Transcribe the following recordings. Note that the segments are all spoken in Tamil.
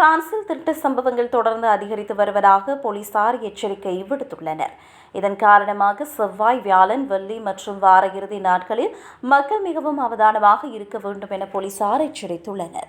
பிரான்சில் திருட்டு சம்பவங்கள் தொடர்ந்து அதிகரித்து வருவதாக போலீசார் எச்சரிக்கை விடுத்துள்ளனர். இதன் காரணமாக செவ்வாய் வியாழன் வெள்ளி மற்றும் வார இறுதி நாட்களில் மக்கள் மிகவும் அவதானமாக இருக்க வேண்டும் என போலீசார் எச்சரித்துள்ளனர்.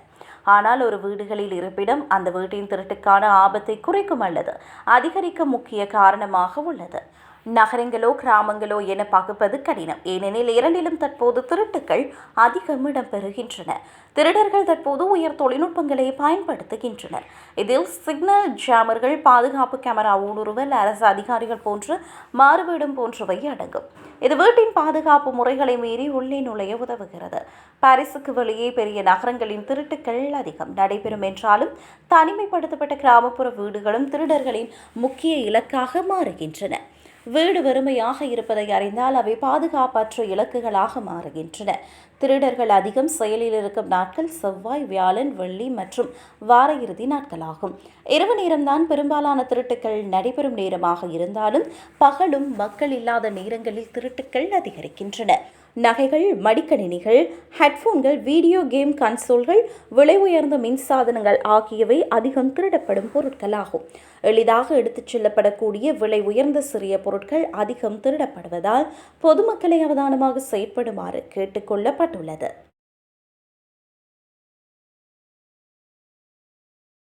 ஆனால் ஒரு வீடுகளில் இருப்பிடம் அந்த வீட்டின் திருட்டுக்கான ஆபத்தை குறைக்கும் அல்லது அதிகரிக்க முக்கிய காரணமாக உள்ளது. நகரங்களோ கிராமங்களோ என பகுப்பது கடினம். ஏனெனில் இரண்டிலும் தற்போது திருட்டுக்கள் அதிகம் இடம்பெறுகின்றன. திருடர்கள் தற்போது உயர் தொழில்நுட்பங்களை பயன்படுத்துகின்றனர். இதில் சிக்னல் ஜாமர்கள் பாதுகாப்பு கேமரா ஊடுருவல் அரசு அதிகாரிகள் போன்று மாறுபடும் போன்றவை அடங்கும். இது வீட்டின் பாதுகாப்பு முறைகளை மீறி உள்ளே நுழைய உதவுகிறது. பாரிஸுக்கு வெளியே பெரிய நகரங்களின் திருட்டுக்கள் அதிகம். நடைபெறும் என்றாலும் தனிமைப்படுத்தப்பட்ட கிராமப்புற வீடுகளும் திருடர்களின் முக்கிய இலக்காக மாறுகின்றன. வீடு வெறுமையாக இருப்பதை அறிந்தால் அவை பாதுகாப்பற்ற இலக்குகளாக மாறுகின்றன. திருடர்கள் அதிகம் செயலில் இருக்கும் நாட்கள் செவ்வாய் வியாழன் வெள்ளி மற்றும் வார இறுதி நாட்களாகும். இரவு நேரம்தான் பெரும்பாலான திருட்டுக்கள் நடைபெறும் நேரமாக இருந்தாலும் பகலும் மக்கள் இல்லாத நேரங்களில் திருட்டுக்கள் அதிகரிக்கின்றன. நகைகள் மடிக்கணினிகள் ஹெட்ஃபோன்கள் வீடியோ கேம் கன்சோல்கள் விலை உயர்ந்த மின்சாதனங்கள் ஆகியவை அதிகம் திருடப்படும் பொருட்களாகும். எளிதாக எடுத்துச் செல்லப்படக்கூடிய விலை உயர்ந்த சிறிய பொருட்கள் அதிகம் திருடப்படுவதால் பொதுமக்களை அவதானமாக செயற்படுமாறு கேட்டுக்கொள்ளப்பட்டுள்ளது